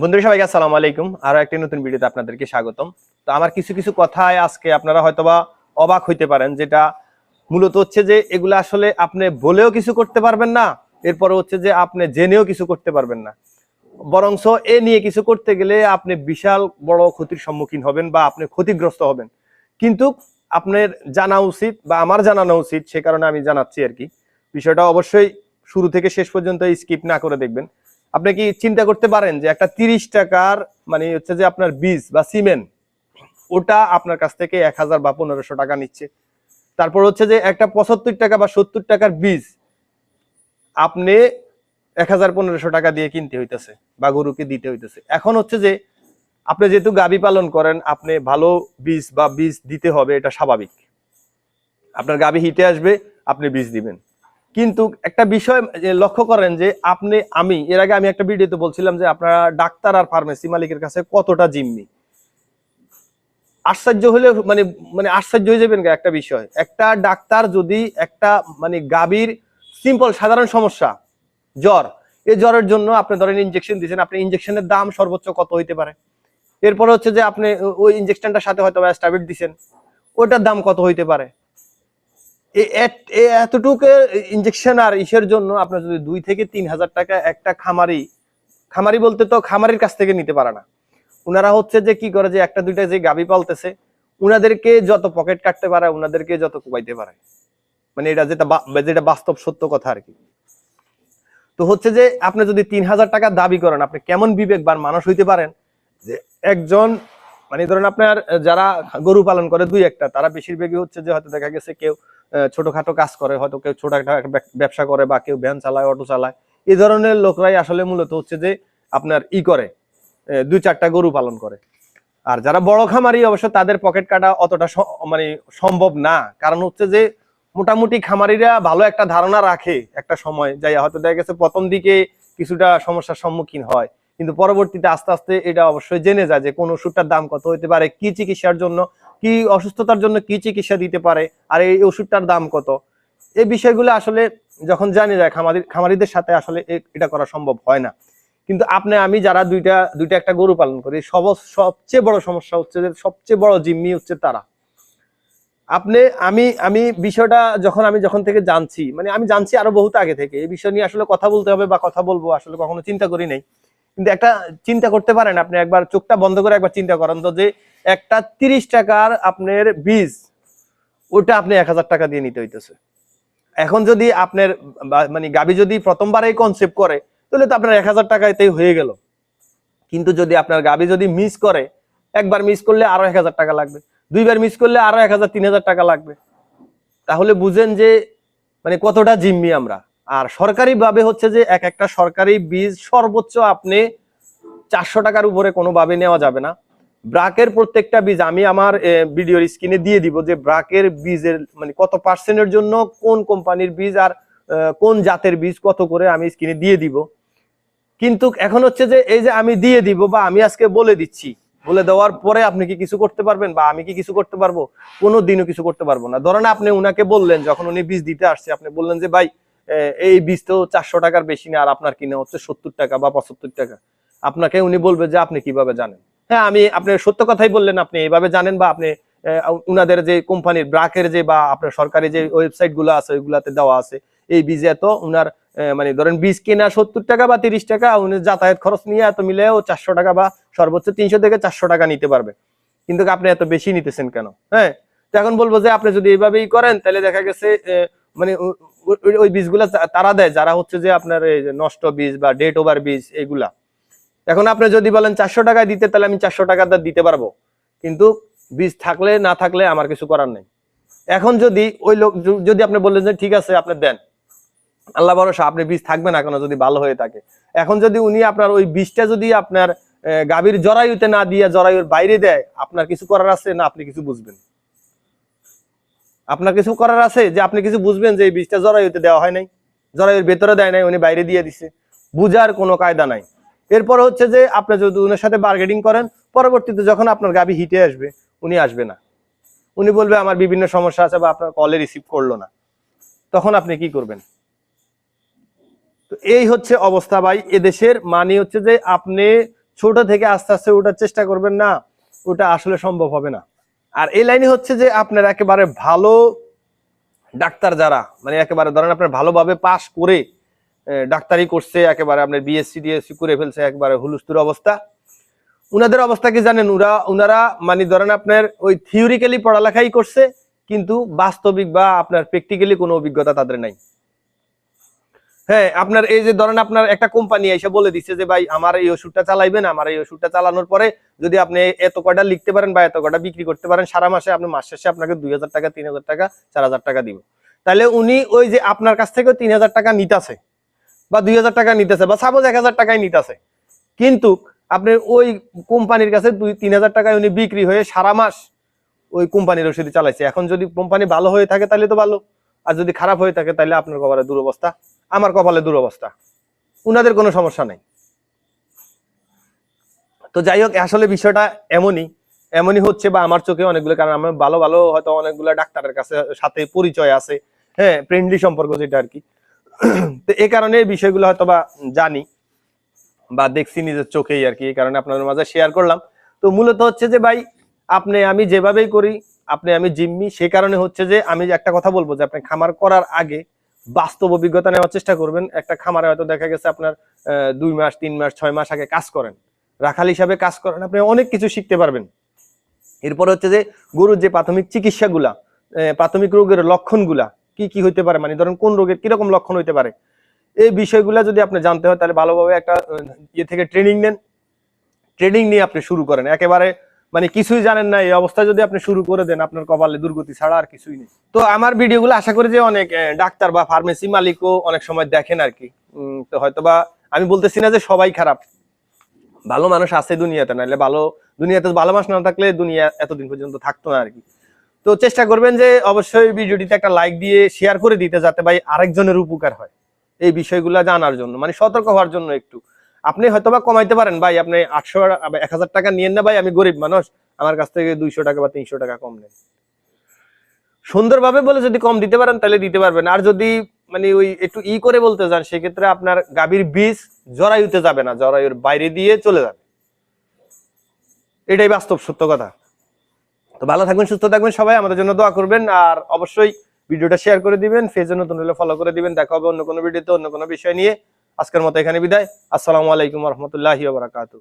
বন্ধুরা সবাইকে আসসালামু আলাইকুম। আরও একটি নতুন ভিডিওতে আপনাদেরকে স্বাগতম। তো আমার কিছু কিছু কথায় আজকে আপনারা হয়তোবা অবাক হইতে পারেন, যেটা মূলত হচ্ছে যে এগুলো আসলে আপনি বলেও কিছু করতে পারবেন না, এরপরে হচ্ছে যে আপনি জেনেও কিছু করতে পারবেন না। বরংস এ নিয়ে কিছু করতে গেলে আপনি বিশাল বড় ক্ষতির সম্মুখীন হবেন বা আপনি ক্ষতিগ্রস্ত হবেন। কিন্তু আপনার জানা উচিত বা আমার জানানো উচিত, সে কারণে আমি জানাচ্ছি আর কি। বিষয়টা অবশ্যই শুরু থেকে শেষ পর্যন্ত স্কিপ না করে দেখবেন। আপনি কি চিন্তা করতে পারেন যে একটা তিরিশ টাকার মানে হচ্ছে যে আপনার বীজ বা সিমেন্ট, ওটা আপনার কাছ থেকে এক হাজার বা পনেরোশো টাকা নিচ্ছে। তারপর হচ্ছে যে একটা পঁচাত্তর টাকা বা সত্তর টাকার বীজ আপনি এক হাজার পনেরোশো টাকা দিয়ে কিনতে হইতেছে বা গরুকে দিতে হইতেছে। এখন হচ্ছে যে আপনি যেহেতু গাবি পালন করেন, আপনি ভালো বীজ বা বীজ দিতে হবে, এটা স্বাভাবিক। আপনার গাবি হিটে আসবে, আপনি বীজ দিবেন। কিন্তু একটা বিষয় লক্ষ্য করেন যে আপনি, আমি, এর আগে আমি একটা ভিডিওতে বলছিলাম যে আপনারা ডাক্তার আর ফার্মেসি মালিকের কাছে কতটা জিম্মি। আশ্চর্য হলে মানে মানে আশ্চর্য হয়ে যাবেন একটা বিষয়। একটা ডাক্তার যদি একটা মানে গাভীর সিম্পল সাধারণ সমস্যা, জ্বর, এই জ্বরের জন্য আপনি ধরেন ইনজেকশন দিয়েছেন, আপনি ইনজেকশনের দাম সর্বোচ্চ কত হইতে পারে? এরপর হচ্ছে যে আপনি ওই ইনজেকশনটার সাথে হয়তো স্ট্যাবলেট দিছেন, ওটার দাম কত হইতে পারে? এতটুকু ইনজেকশন আর ইসের জন্য আপনার যদি দুই থেকে তিন হাজার টাকা একটা খামারি খামারি বলতে তো খামারির কাছ থেকে নিতে পারে না। হচ্ছে যে কি করে যে একটা দুইটা যে গাবি পালতেছে যত পকেট কাটতে পারে যত কুবাইতে পারে। মানে এটা যেটা যেটা বাস্তব সত্য কথা আর কি। তো হচ্ছে যে আপনি যদি তিন হাজার টাকা দাবি করেন, আপনি কেমন বিবেকবান মানুষ হইতে পারেন যে একজন মানে ধরেন আপনার যারা গরু পালন করে দুই একটা, তারা বেশিরভাগই হচ্ছে যে হয়তো দেখা গেছে কেউ ছোটখাটো কাজ করে, হয়তো কেউ ছোট একটা ব্যবসা করে বা কেউ ভ্যান চালায়, অটো চালায়। এই ধরনের লোকরাই আসলে মূলত হচ্ছে যে আপনার ই করে দুই চারটা গরু পালন করে। আর যারা বড় খামারি, অবশ্য তাদের পকেট কাটা অতটা মানে সম্ভব না। কারণ হচ্ছে যে মোটামুটি খামারিরা ভালো একটা ধারণা রাখে একটা সময় যাই হয়তো দেখা গেছে প্রথম দিকে কিছুটা সমস্যার সম্মুখীন হয়। কিন্তু পরবর্তীতে আস্তে আস্তে এটা অবশ্যই জেনে যায় যে কোন ওষুধটার দাম কত হতে পারে, কি চিকিৎসার জন্য, কি অসুস্থতার জন্য কি চিকিৎসা দিতে পারে, আর এই ওষুধটার দাম কত। এই বিষয়গুলো আসলে যখন জানি যায়, খামারি খামারিদের সাথে আসলে এটা করা সম্ভব হয় না। কিন্তু আপনি, আমি যারা দুইটা দুইটা একটা গরু পালন করি সব সবচেয়ে বড় সমস্যা হচ্ছে যে সবচেয়ে বড় জিম্মি হচ্ছে তারা। আপনি, আমি আমি বিষয়টা যখন, আমি যখন থেকে জানছি মানে আমি জানছি আরও বহুত আগে থেকে, এই বিষয় নিয়ে আসলে কথা বলতে হবে বা কথা বলব, আসলে কখনো চিন্তা করি নাই। কিন্তু একটা চিন্তা করতে পারেন আপনি একবার, চোখটা বন্ধ করে একবার চিন্তা করেন তো যে একটা তিরিশ টাকার আপনার বীজ ওটা আপনি এক হাজার টাকা দিয়ে নিতে হইতেছে। এখন যদি আপনার মানে গাবি যদি প্রথমবার এই কনসেপ্ট করে, তাহলে তো আপনার এক হাজার টাকাতেই হয়ে গেল। কিন্তু যদি আপনার গাবি যদি মিস করে, একবার মিস করলে আরও এক হাজার টাকা লাগবে। দুইবার মিস করলে আরও এক হাজার, তিন হাজার টাকা লাগবে। তাহলে বুঝেন যে মানে কতটা জিম্মি আমরা। আর সরকারি ভাবে হচ্ছে যে এক একটা সরকারি বীজ সর্বোচ্চ আপনি চারশো টাকার উপরে কোনোভাবে নেওয়া যাবে না। ব্রাকের প্রত্যেকটা বীজ আমি আমার ভিডিওর স্ক্রিনে দিয়ে দিব যে ব্রাকের বীজের মানে কত পার্সেন্টের জন্য কোন কোম্পানির বীজ আর কোন জাতের বীজ কত করে আমি স্ক্রিনে দিয়ে দিব। কিন্তু এখন হচ্ছে যে এই যে আমি দিয়ে দিব বা আমি আজকে বলে দিচ্ছি, বলে দেওয়ার পরে আপনি কি কিছু করতে পারবেন বা আমি কি কিছু করতে পারব? কোনো দিনও কিছু করতে পারব না। ধরেন আপনি উনাকে বললেন, যখন উনি বীজ দিতে আসছে, আপনি বললেন যে, ভাই এই বীজ তো চারশো টাকার বেশি না, আর আপনার কিনে হচ্ছে সত্তর টাকা বা পঁচাত্তর টাকা। আপনাকে উনি বলবে যে আপনি কীভাবে জানেন। হ্যাঁ আমি আপনি সত্য কথাই বললেন, আপনি এইভাবে জানেন বা আপনি উনাদের যে কোম্পানির ব্রাকের যে বা আপনার সরকারি যে ওয়েবসাইটগুলো আছে, ওইগুলাতে দেওয়া আছে। এই বীজ এত উনার মানে ধরেন বীজ কেনা সত্তর টাকা বা তিরিশ টাকা উনি যাতায়াত খরচ নিয়ে এত মিলেও চারশো টাকা বা সর্বোচ্চ তিনশো থেকে চারশো টাকা নিতে পারবে। কিন্তু আপনি এত বেশি নিতেছেন কেন? হ্যাঁ তো এখন বলব যে আপনি যদি এইভাবেই করেন, তাহলে দেখা গেছে মানে ওই- বীজগুলা তারা দেয়, যারা হচ্ছে যে আপনার এই নষ্ট বীজ বা ডেট ওভার বীজ এগুলা। এখন আপনি যদি বলেন চারশো টাকা দিতে, তাহলে আমি চারশো টাকা দিতে পারব। কিন্তু বীজ থাকলে, না থাকলে আমার কিছু করার নেই। এখন যদি ওই লোক যদি আপনি বললেন যে, ঠিক আছে, আপনি দেন। আল্লাহ ভরসা, আপনি বীজ থাকবে না কেন যদি ভালো হয়ে থাকে? এখন যদি উনি আপনার ওই বীজটা যদি আপনার গাভীর জরায়ুতে না দিয়ে, জরায়ুর বাইরে দেয়, আপনার কিছু করার আছে না, আপনি কিছু বুঝবেন? আপনার কিছু করার আছে যে আপনি কিছু বুঝবেন যে এই বীজটা জরায়ুতে দেওয়া হয় নাই, জরায়ুর ভেতরে দেয় নাই, উনি বাইরে দিয়ে দিছে। বুঝার কোনো কায়দা নাই। এরপর হচ্ছে যে আপনি যদি উনার সাথে বার্গেটিং করেন, পরবর্তীতে যখন আপনার গাবি হিটে আসবে, উনি আসবে না। উনি বলবে, আমার বিভিন্ন সমস্যা আছে বা আপনার কলে রিসিভ করল না। তখন আপনি কি করবেন? তো এই হচ্ছে অবস্থা ভাই। এদেশের মানে হচ্ছে যে আপনি ছোট থেকে আস্তে আস্তে ওঠার চেষ্টা করবেন না, ওটা আসলে সম্ভব হবে না। আর এই লাইনে হচ্ছে যে আপনার একেবারে ভালো ডাক্তার যারা মানে একেবারে ধরেন আপনার ভালোভাবে পাশ করে ডাক্তারি করছে, একেবারে আপনার বিএসসি ডিএসসি করে ফেলছে, একেবারে হুলুস্তুর অবস্থা। উনাদের অবস্থা কি জানেন? ওরা ওনারা মানে ধরেন আপনার ওই থিওরিক্যালি পড়ালেখাই করছে, কিন্তু বাস্তবিক বা আপনার প্র্যাকটিক্যালি কোনো অভিজ্ঞতা তাদের নাই। হ্যাঁ আপনার এই যে ধরেন আপনার একটা কোম্পানি এসে বলে দিচ্ছে যে, ভাই, আমার এই ওষুধটা চালাইবেন আমার এই ওষুধটা চালানোর পরে যদি আপনি এত কয়টা লিখতে পারেন বা এত কয়টা বিক্রি করতে পারেন, সারা মাসে আপনি মাস শেষে আপনাকে দুই হাজার টাকা, তিন হাজার টাকা, চার হাজার টাকা দিব। তাহলে উনি ওই যে আপনার কাছ থেকে তিন হাজার টাকা নিতেছে বা দুই হাজার টাকা নিতেছে বা সাপোজ এক হাজার টাকাই নিতেছে। কিন্তু আপনি ওই কোম্পানির কাছে দুই, তিন হাজার টাকায় উনি বিক্রি হয়ে সারা মাস ওই কোম্পানির ওষুধ চালাইছে। এখন যদি কোম্পানি ভালো হয়ে থাকে তাহলে তো ভালো, আর যদি খারাপ হয়ে থাকে তাহলে আপনার কপালে দুরবস্থা আমার কপালে দুরবস্থা। উনাদের কোনো সমস্যা নাই। তো যাই হোক, আসলে বিষয়টা এমনই। এমনই হচ্ছে বা আমার চোখে অনেকগুলো, কারণ আমার ভালো ভালো হয়তো অনেকগুলো ডাক্তারের কাছে, সাথে পরিচয় আছে। হ্যাঁ ফ্রেন্ডলি সম্পর্ক যেটা আর কি। তো এই কারণে বিষয়গুলো হয়তো বা জানি বা দেখছি নিজের চোখেই আর কি, এই কারণে আপনাদের মাঝে শেয়ার করলাম। তো মূলত হচ্ছে যে ভাই, আপনি আমি যেভাবেই করি, আপনি আমি জিম্মি, সে কারণে হচ্ছে যে আমি একটা কথা বলব যে আপনি খামার করার আগে বাস্তব অভিজ্ঞতা নেওয়ার চেষ্টা করবেন। একটা খামারে হয়তো দেখা গেছে আপনার দুই মাস, তিন মাস, ছয় মাস আগে কাজ করেন। রাখাল হিসাবে কাজ করেন, আপনি অনেক কিছু শিখতে পারবেন। এরপর হচ্ছে যে গরুর যে প্রাথমিক চিকিৎসাগুলা প্রাথমিক রোগের লক্ষণগুলা কি কি হইতে পারে? মানে ধরেন কোন রোগের কীরকম লক্ষণ হইতে পারে? এই বিষয়গুলা যদি আপনি জানতে হয়, তাহলে ভালোভাবে একটা ইয়ে থেকে ট্রেনিং নেন। ট্রেনিং নিয়ে আপনি শুরু করেন। একেবারে মানে কিছুই জানেন না, এই অবস্থা যদি আপনি শুরু করে দেন, আপনার কপালে দুর্গতি ছাড়া আর কিছুই নেই। তো আমার ভিডিওগুলো আশা করি যে অনেক ডাক্তার বা ফার্মেসি মালিকও অনেক সময় দেখেন আর কি। তো হয়তো বা আমি বলতেছি না যে সবাই খারাপ। ভালো মানুষ আছে দুনিয়াতে, নাহলে ভালো, দুনিয়াতে ভালো মানুষ না থাকলে দুনিয়া এতদিন পর্যন্ত থাকতো না আর কি। তো চেষ্টা করবেন যে অবশ্যই ভিডিওটিতে একটা লাইক দিয়ে শেয়ার করে দিতে, যাতে ভাই আরেকজনের উপকার হয়। এই বিষয়গুলো জানার জন্য মানে সতর্ক হওয়ার জন্য একটু। আপনি হয়তোবা কমাইতে পারেন, ভাই, আপনি আটশো এক হাজার টাকা নিয়েন না, ভাই, আমি গরিব মানুষ, আমার কাছ থেকে দুইশো টাকা বা তিনশো টাকা কম নেন সুন্দরভাবে বলে যদি কম দিতে পারেন, তাহলে দিতে পারবেন। আর যদি মানে ওই একটু ই করে বলতে যান, সেক্ষেত্রে আপনার গাভীর বীজ জরায়ুতে যাবে না, জরায়ুর বাইরে দিয়ে চলে যাবে। এটাই বাস্তব সত্য কথা। তো ভালো থাকবেন, সুস্থ থাকবেন সবাই, আমাদের জন্য দোয়া করবেন। আর অবশ্যই ভিডিওটা শেয়ার করে দিবেন ফেজে নতুন হলে ফলো করে দিবেন। দেখা হবে অন্য কোনো ভিডিওতে, অন্য কোনো বিষয় নিয়ে। আজকের মতো এখানে বিদায়। আসসালামু আলাইকুম রহমতুল্লাহি বারাকাতু